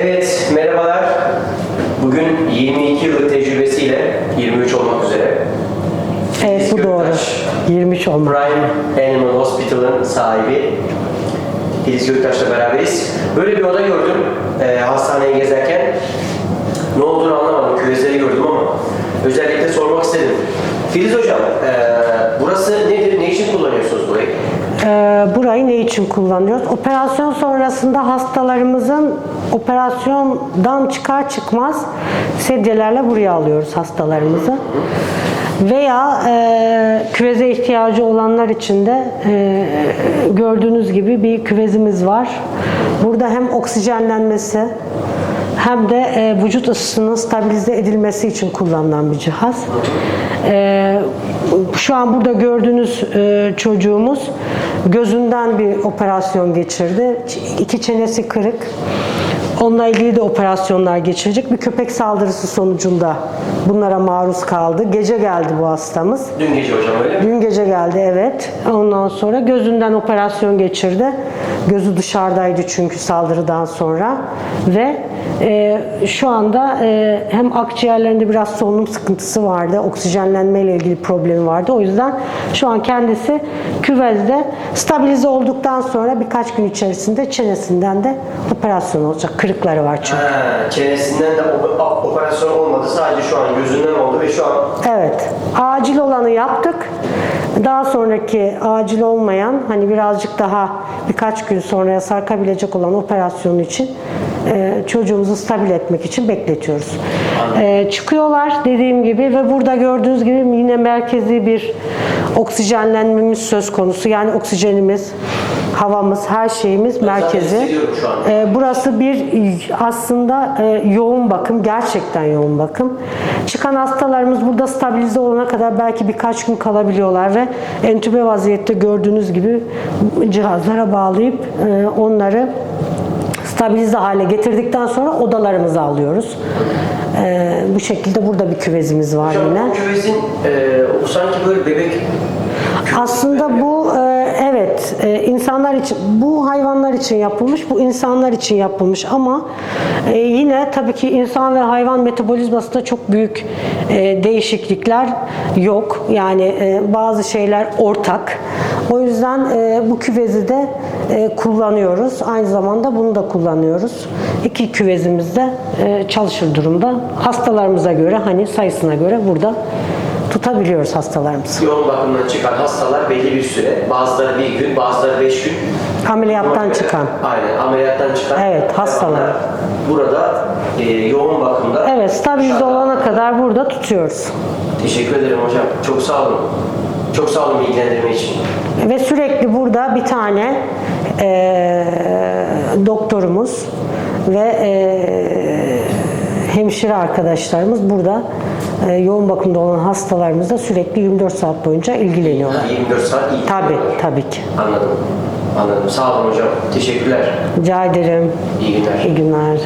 Evet, merhabalar. Bugün 22 yıllık tecrübesiyle 23 olmak üzere Evet bu doğru. Göktaş, 23 olmak. Prime Animal Hospital'ın sahibi Filiz Göktaş'la beraberiz. Böyle bir oda gördüm e, hastaneyi gezerken. Ne olduğunu anlamadım, küvezleri gördüm ama özellikle sormak istedim. Filiz Hocam, e, burası nedir, ne için kullanıyorsunuz burayı? Ee, burayı ne için kullanıyoruz? Operasyon sonrasında hastalarımızın operasyondan çıkar çıkmaz sedyelerle buraya alıyoruz hastalarımızı. Veya e, küveze ihtiyacı olanlar için de e, gördüğünüz gibi bir küvezimiz var. Burada hem oksijenlenmesi hem de e, vücut ısısının stabilize edilmesi için kullanılan bir cihaz. E, şu an burada gördüğünüz e, çocuğumuz gözünden bir operasyon geçirdi. İki çenesi kırık. Onunla ilgili de operasyonlar geçirecek. Bir köpek saldırısı sonucunda bunlara maruz kaldı. Gece geldi bu hastamız. Dün gece hocam öyle mi? Dün gece geldi evet. Ondan sonra gözünden operasyon geçirdi. Gözü dışarıdaydı çünkü saldırıdan sonra ve e, şu anda e, hem akciğerlerinde biraz solunum sıkıntısı vardı, oksijenlenme ile ilgili problemi vardı. O yüzden şu an kendisi küvezde stabilize olduktan sonra birkaç gün içerisinde çenesinden de operasyon olacak. Kırıkları var çünkü. Ha, çenesinden de op- op- operasyon olmadı. Sadece şu an gözünden ve şu an Evet. Acil olanı yaptık. Daha sonraki acil olmayan hani birazcık daha birkaç gün sonraya sarkabilecek olan operasyonu için e, çocuğumuzu stabil etmek için bekletiyoruz. E, çıkıyorlar dediğim gibi ve burada gördüğünüz gibi yine merkezi bir oksijenlenmemiz söz konusu. Yani oksijenimiz, havamız, her şeyimiz merkezi. hissediyorum şu an. E, burası bir aslında e, yoğun bakım, gerçekten yoğun bakım. Çıkan hastalarımız burada stabilize olana kadar belki birkaç gün kalabiliyorlar ve entübe vaziyette gördüğünüz gibi cihazlara bağlayıp e, onları stabilize hale getirdikten sonra odalarımıza alıyoruz. E, bu şekilde burada bir küvezimiz var Hocam yine. küvezin e, sanki böyle bebek Aslında bu evet e, insanlar için bu hayvanlar için yapılmış, bu insanlar için yapılmış ama e, yine tabii ki insan ve hayvan metabolizmasında çok büyük e, değişiklikler yok. Yani e, bazı şeyler ortak. O yüzden e, bu küvezi de e, kullanıyoruz. Aynı zamanda bunu da kullanıyoruz. İki küvezimiz de e, çalışır durumda. Hastalarımıza göre hani sayısına göre burada tutabiliyoruz hastalarımızı. yoğun bakımdan çıkan hastalar belli bir süre, bazıları bir gün, bazıları beş gün. Ameliyattan göre- çıkan. Aynen, ameliyattan çıkan. Evet, hastalar. Burada e, yoğun bakımda. Evet, stabilize olana kadar burada tutuyoruz. Teşekkür ederim hocam. Çok sağ olun. Çok sağ olun bilgilendirme için. Ve sürekli burada bir tane eee, doktorumuz ve eee, hemşire arkadaşlarımız burada eee, yoğun bakımda olan hastalarımızla sürekli 24 saat boyunca ilgileniyorlar. 24 saat iyi. Tabii, tabii ki. Anladım. Anladım. Sağ olun hocam. Teşekkürler. Rica ederim. İyi günler. İyi günler.